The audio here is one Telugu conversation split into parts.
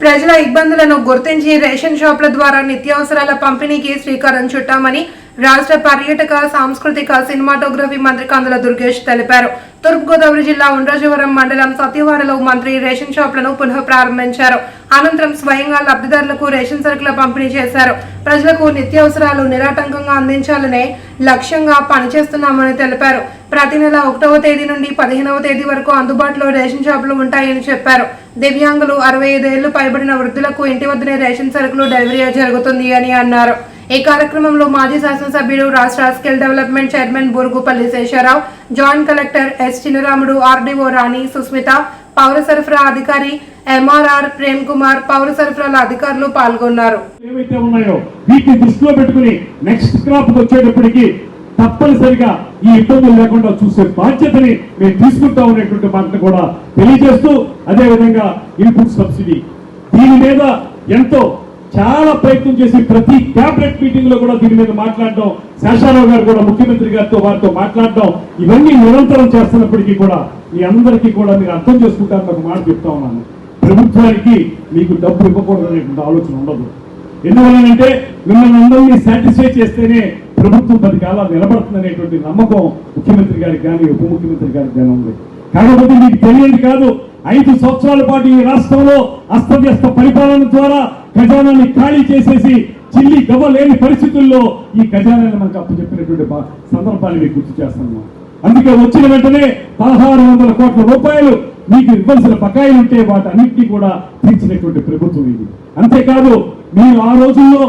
ప్రజల ఇబ్బందులను గుర్తించి రేషన్ షాపుల ద్వారా నిత్యావసరాల పంపిణీకి శ్రీకారం చుట్టామని రాష్ట్ర పర్యాటక సాంస్కృతిక సినిమాటోగ్రఫీ మంత్రి కందుల దుర్గేష్ తెలిపారు. తూర్పుగోదావరి జిల్లా ఉండ్రాజవరం మండలం సత్యవాడలో మంత్రి రేషన్ షాపులను పునః ప్రారంభించారు. అనంతరం స్వయంగా లబ్ధిదారులకు రేషన్ సరుకుల పంపిణీ చేశారు. ప్రజలకు నిత్యావసరాలు నిరాటంకంగా అందించాలనే లక్ష్యంగా పనిచేస్తున్నామని తెలిపారు. ప్రతి నెల ఒకటవ తేదీ నుండి పదిహేనవ తేదీ వరకు అందుబాటులో రేషన్ షాపులు ఉంటాయని చెప్పారు. దివ్యాంగులు అరవై ఐదేళ్ళు పైబడిన వృద్ధులకు ఇంటి వద్దనే రేషన్ సరుకులు డెలివరీ జరుగుతుంది అని అన్నారు. ఈ కార్యక్రమంలో మాజీ శాసనసభ్యుడు రాష్ట్ర skill development chairman Burugupalli Sesharao joint collector S Chinnaramudu RDO Rani Susmitha పౌర సరఫరా అధికారి ఎంఆర్ఆర్ ప్రేమ్ కుమార్ పౌర సరఫరాల అధికారులు పాల్గొన్నారు. ఏవైతే ఉన్నాయో వీటిని దృష్టిలో పెట్టుకుని నెక్స్ట్ క్రాప్ వచ్చేటప్పటికి తప్పనిసరిగా ఈ ఇబ్బందులు లేకుండా చూసే బాధ్యతని మేము తీసుకుంటాం అనేటువంటి మాటను కూడా తెలియజేస్తూ అదే విధంగా ఇన్పుట్ సబ్సిడీ. దీని మీద ఎంతో చాలా ప్రయత్నం చేసి ప్రతి క్యాబినెట్ మీటింగ్లో కూడా దీని మీద మాట్లాడడం శేషారావు గారు కూడా ముఖ్యమంత్రి గారితో వారితో మాట్లాడడం ఇవన్నీ నిరంతరం చేస్తున్నప్పటికీ కూడా మీ అందరికీ కూడా మీరు అర్థం చేసుకుంటారని ఒక మాట చెప్తా ఉన్నాను. ప్రభుత్వానికి మీకు డబ్బు ఇవ్వకూడదు అనేటువంటి ఆలోచన ఉండదు. ఎందువలనంటే మిమ్మల్ని అందరినీ సాటిస్ఫై చేస్తేనే ప్రభుత్వం పది కాలాలు నిలబడుతుంది అనేటువంటి నమ్మకం ముఖ్యమంత్రి గారికి కానీ ఉప ముఖ్యమంత్రి గారికి కానీ ఉంది. కాకపోతే మీకు తెలియదు కాదు ఐదు సంవత్సరాల పాటు ఈ రాష్ట్రంలో అస్తవ్యస్త పరిపాలన ద్వారా ఖజానాన్ని ఖాళీ చేసేసి చిల్లి గవ్వ లేని పరిస్థితుల్లో ఈ ఖజానాన్ని మనకు అప్పు చెప్పినటువంటి సందర్భాన్ని మీకు గుర్తు చేస్తాను. అందుకే వచ్చిన వెంటనే పదహారు వందల కోట్ల రూపాయలు మీకు ఇవ్వాల్సిన బకాయిలు ఉంటే వాటన్నిటినీ కూడా తీర్చినటువంటి ప్రభుత్వం ఇది. అంతేకాదు మీరు ఆ రోజుల్లో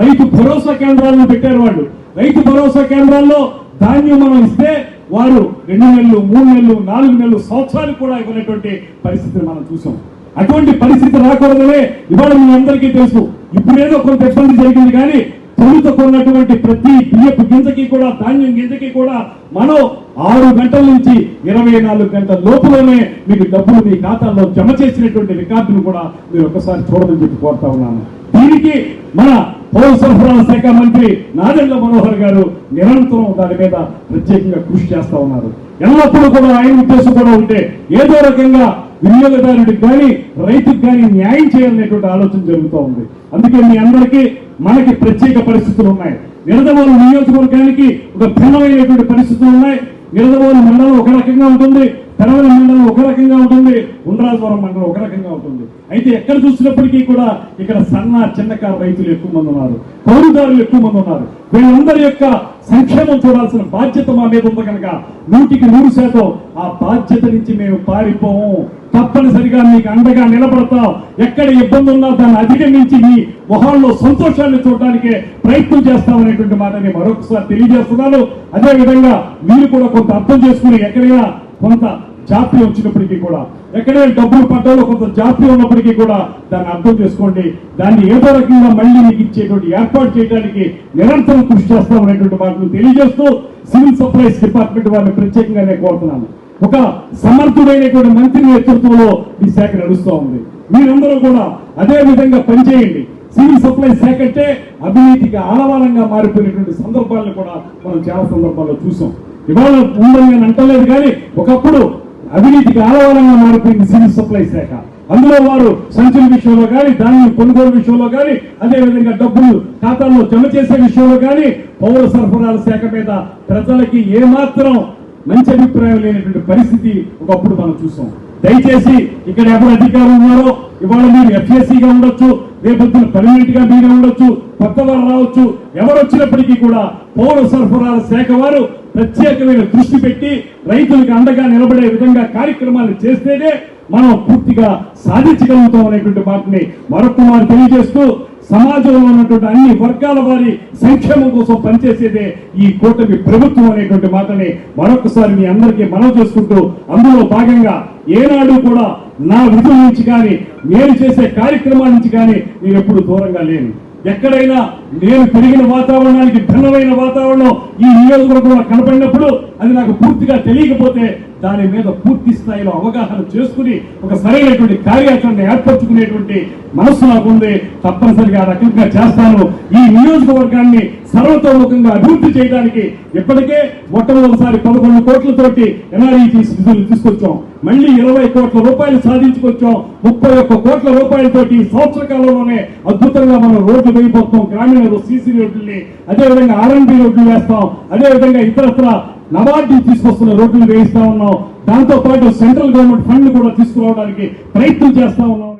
రైతు భరోసా కేంద్రాలను పెట్టారు వాళ్ళు. రైతు భరోసా కేంద్రాల్లో ధాన్యం మనం ఇస్తే వారు రెండు నెలలు మూడు నెలలు నాలుగు నెలలు సంవత్సరాలు కూడా ఇవ్వనటువంటి పరిస్థితిని మనం చూసాం. అటువంటి పరిస్థితి రాకూడదనే ఇవాళ మీ అందరికీ తెలుసు. ఇప్పుడేదో కొంత ఇబ్బంది జరిగింది కానీ తొలుత కొన్నటువంటి ప్రతి బియ్యపు గింజకి కూడా ధాన్యం గింజకి కూడా మనం ఆరు గంటల నుంచి ఇరవై నాలుగు గంటల లోపలనే మీకు డబ్బులు మీ ఖాతాల్లో జమ చేసినటువంటి రికార్డును కూడా మీరు ఒకసారి చూడమని చెప్పి కోరుతా ఉన్నాను. దీనికి మన పౌర సరఫరాల శాఖ మంత్రి నాదెండ్ల మనోహర్ గారు నిరంతరం దాని మీద ప్రత్యేకంగా కృషి చేస్తా ఉన్నారు. ఎల్లప్పుడూ కూడా ఆయన ఉద్దేశం కూడా ఉంటే ఏదో రకంగా వినియోగదారుడికి కానీ రైతుకి కానీ న్యాయం చేయాలనేటువంటి ఆలోచన జరుగుతూ ఉంది. అందుకే మీ అందరికీ మనకి ప్రత్యేక పరిస్థితులు ఉన్నాయి. నిరదవోలు నియోజకవర్గానికి ఒక భిన్నమైనటువంటి పరిస్థితులు ఉన్నాయి. నిరదవోలు మండలం ఒక రకంగా ఉంటుంది. పెరవల మండలం ఒక రకంగా ఉంటుంది. ఉండ్రాజవరం మండలం ఒక రకంగా ఉంటుంది. అయితే ఎక్కడ చూసినప్పటికీ కూడా ఇక్కడ సన్న చిన్నకారు రైతులు ఎక్కువ మంది ఉన్నారు. కౌలుదారులు ఎక్కువ మంది ఉన్నారు. వీళ్ళందరి యొక్క సంక్షేమం చూడాల్సిన బాధ్యత మా మీద ఉంది కనుక నూటికి నూరు శాతం ఆ బాధ్యత నుంచి మేము పారిపోము. తప్పనిసరిగా మీకు అండగా నిలబడతాం ఎక్కడ ఇబ్బంది ఉన్నా దాన్ని అధిగమించి మీ మొహాల్లో సంతోషాన్ని చూడడానికే ప్రయత్నం చేస్తామనేటువంటి మాటని మరొకసారి తెలియజేస్తున్నాను. అదేవిధంగా మీరు కూడా కొంత అర్థం చేసుకుని ఎక్కడైనా కొంత జాప్యం వచ్చినప్పటికీ కూడా ఎక్కడైనా డబ్బులు పడ్డాలో కొంత జాప్యం ఉన్నప్పటికీ కూడా దాన్ని అర్థం చేసుకోండి. దాన్ని ఏదో రకంగా మళ్ళీ మీకు ఇచ్చేటువంటి ఏర్పాటు చేయడానికి నిరంతరం కృషి చేస్తామనేటువంటి మాటను తెలియజేస్తూ సివిల్ సప్లైస్ డిపార్ట్మెంట్ వారిని ప్రత్యేకంగా నేను కోరుతున్నాను. ఒక సమర్థుడైనటువంటి మంత్రి నేతృత్వంలో ఈ శాఖ నడుస్తూ ఉంది. మీరందరూ కూడా అదే విధంగా పనిచేయండి. సివిల్ సప్లై శాఖ అంటే అవినీతికి ఆలవాలంగా మారిపోయినటువంటి సందర్భాలను కూడా మనం చాలా సందర్భాల్లో చూసాం. ఇవాళ ఉందని నేను అంటలేదు కానీ ఒకప్పుడు అవినీతికి ఆలవాలంగా మారిపోయింది సివిల్ సప్లై శాఖ. అందులో వారు సంచుల విషయంలో కానీ ధాన్యం కొనుగోలు విషయంలో కానీ అదే విధంగా డబ్బులు ఖాతాల్లో జమ చేసే విషయంలో కానీ పౌర సరఫరాల శాఖ మీద ప్రజలకి ఏమాత్రం మంచి అభిప్రాయం లేనటువంటి పరిస్థితి ఒకప్పుడు మనం చూసాం. దయచేసి ఇక్కడ ఎవరు అధికారులు ఉన్నారో ఇవాళ మీరు ఎఫ్ఎస్సీగా ఉండొచ్చు రేపొద్దున పర్మనెంట్గా మీరే ఉండొచ్చు కొత్త వారు రావచ్చు ఎవరు వచ్చినప్పటికీ కూడా పౌర సరఫరాల శాఖ వారు ప్రత్యేకమైన దృష్టి పెట్టి రైతులకు అండగా నిలబడే విధంగా కార్యక్రమాలు చేస్తేనే మనం పూర్తిగా సాధించగలుగుతాం అనేటువంటి మాటని మరొక వారు తెలియజేస్తూ సమాజంలో ఉన్నటువంటి అన్ని వర్గాల వారి సంక్షేమం కోసం పనిచేసేదే ఈ కూటమి ప్రభుత్వం అనేటువంటి మాటని మరొకసారి మీ అందరికీ మనం చేసుకుంటూ అందులో భాగంగా ఏనాడు కూడా నా విధుల నుంచి కానీ నేను చేసే కార్యక్రమాల నుంచి కానీ నేను ఎప్పుడు దూరంగా లేను. ఎక్కడైనా నేను పెరిగిన వాతావరణానికి భిన్నమైన వాతావరణం ఈ నియోజకవర్గంలో కనపడినప్పుడు అది నాకు పూర్తిగా తెలియకపోతే దాని మీద పూర్తి స్థాయిలో అవగాహన చేసుకుని ఒక సరైనటువంటి కార్యాచరణ ఏర్పరచుకునేటువంటి మనస్సు నాకు ఉంది. తప్పనిసరిగా రకంగా చేస్తాను. ఈ నియోజకవర్గాన్ని సర్వతోముఖంగా అభివృద్ధి చేయడానికి ఇప్పటికే మొట్టమొదటిసారి పదకొండు కోట్లతోటి ఎన్ఆర్ఈటీ నిధులు తీసుకొచ్చాం. మళ్ళీ ఇరవై కోట్ల రూపాయలు సాధించుకొచ్చాం. ముప్పై ఒక్క కోట్ల రూపాయలతోటి సంవత్సర కాలంలోనే అద్భుతంగా మనం రోడ్లు వేయబోతాం గ్రామీణ సీసీ రోడ్లని అదేవిధంగా ఆర్ఎన్బి రోడ్లు వేస్తాం. అదేవిధంగా ఇతరత్ర నబార్డు తీసుకొస్తున్న రోడ్లు వేయిస్తా ఉన్నాం. దాంతోపాటు సెంట్రల్ గవర్నమెంట్ ఫండ్ కూడా తీసుకురావడానికి ప్రయత్నం చేస్తా ఉన్నాం.